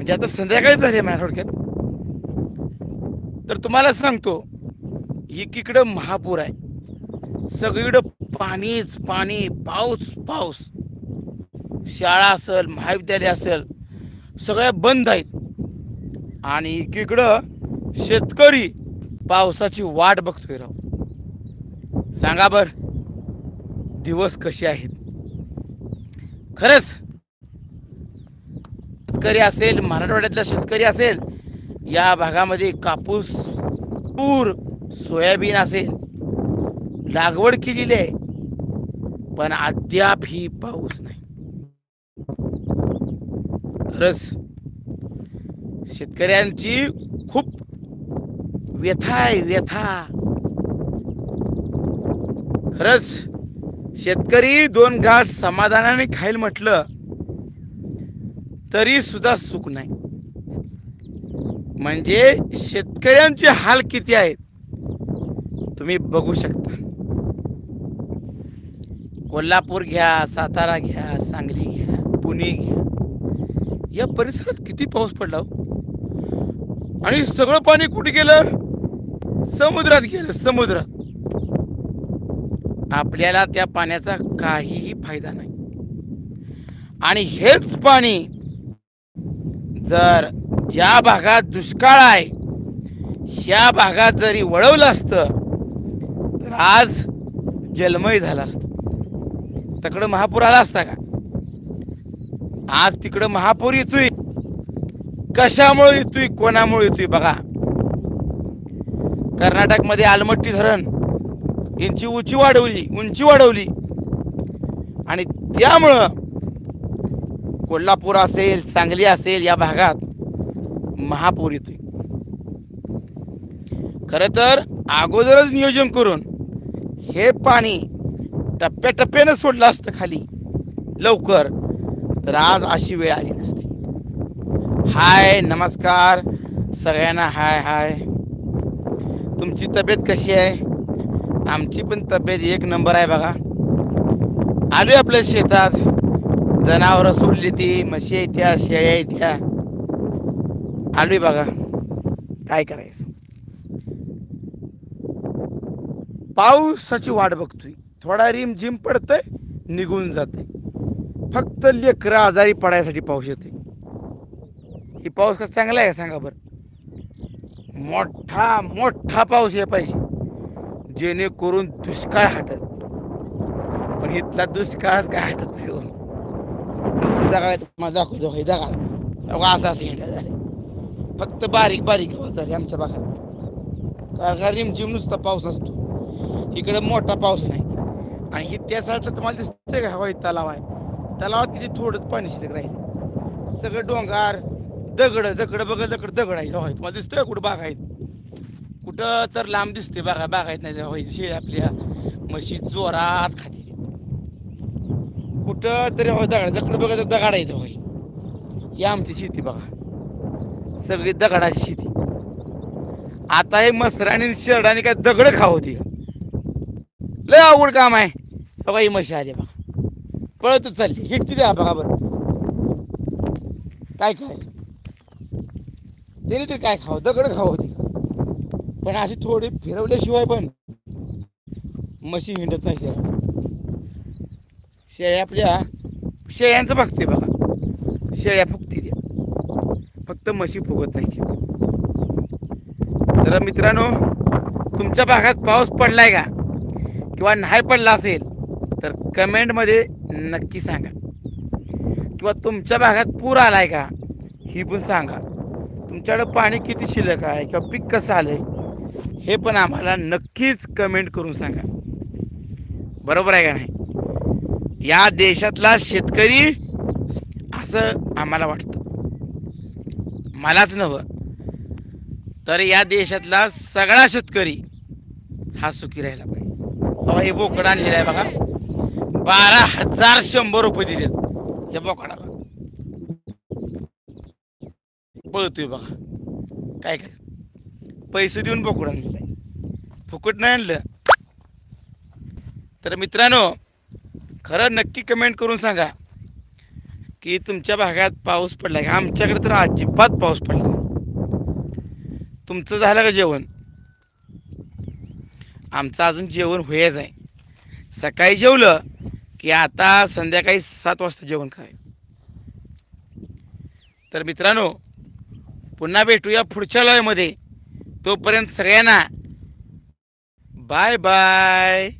म्हणजे आता संध्याकाळी झाली माझ्या थोडक्यात. तर तुम्हाला सांगतो एकीकडं महापूर आहे सगळीकडं पाणीच पाणी पाऊस पाऊस. शाळा असेल महाविद्यालय असेल सगळ्या बंद आहेत. आणि एकीकडं शेतकरी पावसाची वाट बघतोय राव. सांगा बर दिवस कसे आहेत? खरंच शेतकरी असेल मराठवाड्यातला शेतकरी असेल या भागामध्ये कापूस तूर सोयाबीन असेल. लागवड केलेली आहे पण अद्याप ही पाऊस नाही. खरंच शेतकऱ्यांची खूप व्यथा आहे व्यथा. खरंच शेतकरी दोन घास समाधानाने खाईल म्हटलं तरी सुद्धा सुख नाही. म्हणजे शेतकऱ्यांचे हाल किती आहेत तुम्ही बघू शकता. कोल्हापूर घ्या सातारा घ्या सांगली घ्या पुणे घ्या. या परिसरात किती पाऊस पडला हो? आणि सगळं पाणी कुठे गेलं? समुद्रात गेलं समुद्रात. आपल्याला त्या पाण्याचा काहीही फायदा नाही. आणि हेच पाणी जर ज्या भागात दुष्काळ आहे ह्या भागात जरी वळवलं असतं तर आज जलमय झालं असतं. तकडं महापूर आला असता का? आज तिकडं महापूर येतोय. कशामुळे येतोय कोणामुळे येतोय बघा. कर्नाटकमध्ये आलमट्टी धरण यांची उंची वाढवली उंची वाढवली. आणि त्यामुळं कोल्हापूर असेल सांगली असेल या भागात महापूर येतोय. खरं तर अगोदरच नियोजन करून हे पाणी टप्प्याटप्प्यानं सोडलं असतं खाली लवकर. तर आज अशी वेळ आली नसती. हाय नमस्कार. सगळ्यांना हाय हाय. तुमची तब्येत कशी आहे? आमची पण तब्येत एक नंबर आहे बघा. आलोय आपल्या शेतात. जनावरं सोडली ती म्हशी आहेत त्या शेळ्या येत्या त्या. आलोय बघा काय करायचं. पावसाची वाट बघतोय. थोडा रिम जिम पडतंय निघून जाते फक्त लेकरं आजारी पडायसाठी पाऊस येते ही पाऊस कसा चांगला आहे का सांगा बरं? मोठा मोठा पाऊस हे पाहिजे. जेणेकरून दुष्काळ हटत पण इथला दुष्काळच काय हटत नाही हो. हो नुसतं तुम्हाला दाखवतो हे दगाड असं असं हिंडा झाले. फक्त बारीक बारीक हवा झाली आमच्या भागात. कारण का रिमझिम नुसता पाऊस असतो. इकडं मोठा पाऊस नाही. आणि हे त्या साईडला तुम्हाला दिसतंय का? हवा तलाव आहे. तलावात किती थोडंच पाणी शिल्लक राहायचं सगळं डोंगर दगड दगड बघा दगड दगड आहे. हवा तुम्हाला दिसतोय कुठं बाग आहेत? कुठं तर लांब दिसते बागा बागायत नाही हवा शेळी आपल्या म्हशी जोरात खाते. कुठं तरी दगड दगड बघायचं दगड आहे हवा ही आमची शेती बघा. सगळी दगडाची शेती. आता हे मसराने शरडाने काय दगड खाव होती. लय अवघड काम आहे. बघा ही मशी आली बघा. पळतच चालली. हिटती द्या बघा बरं. काय करायचं? त्याने तरी काय खावं? दगड खावं होती. पण अशी थोडी फिरवल्याशिवाय पण मशी हिंडत नाही त्या. शेळ्या आपल्या शेळ्यांचं बघते बघा. शेळ्या फुगती द्या फक्त म्हशी फुगत नाही तर मित्रांनो तुमच्या भागात पाऊस पडलाय का? किंवा नाही पडला असेल तर कमेंटमध्ये नक्की सांगा. किंवा तुमच्या भागात पूर आलाय का? ही पण सांगा. तुमच्याकडं पाणी किती शिल्लक आहे किंवा पीक कसं आलं आहे हे पण आम्हाला नक्कीच कमेंट करून सांगा. बरोबर आहे का नाही? या देशातला शेतकरी असं आम्हाला वाटतं. मलाच नवं तर या देशातला सगळा शेतकरी हा सुखी राहिला पाहिजे. बघा हे बोकड आणलेलं आहे बघा. बारा हजार शंभर रुपये दिलेत. या बोकडाला. पळतोय बघा. काय काय? पैसे देऊन बोकड आणलेलं आहे. फुकट नाही आणलं. तर मित्रांनो खरं नक्की कमेंट करून सांगा की तुमच्या भागात पाऊस पडला का? आमच्याकडे तर अजिबात पाऊस पडला नाही. तुमचं झालं का जेवण? आमचं अजून जेवण व्हायच आहे. सकाळी जेवलं की आता संध्याकाळी सात वाजता जेवण करायचं. तर मित्रांनो पुन्हा भेटूया पुढच्या लॉयमध्ये तोपर्यंत सगळ्यांना बाय बाय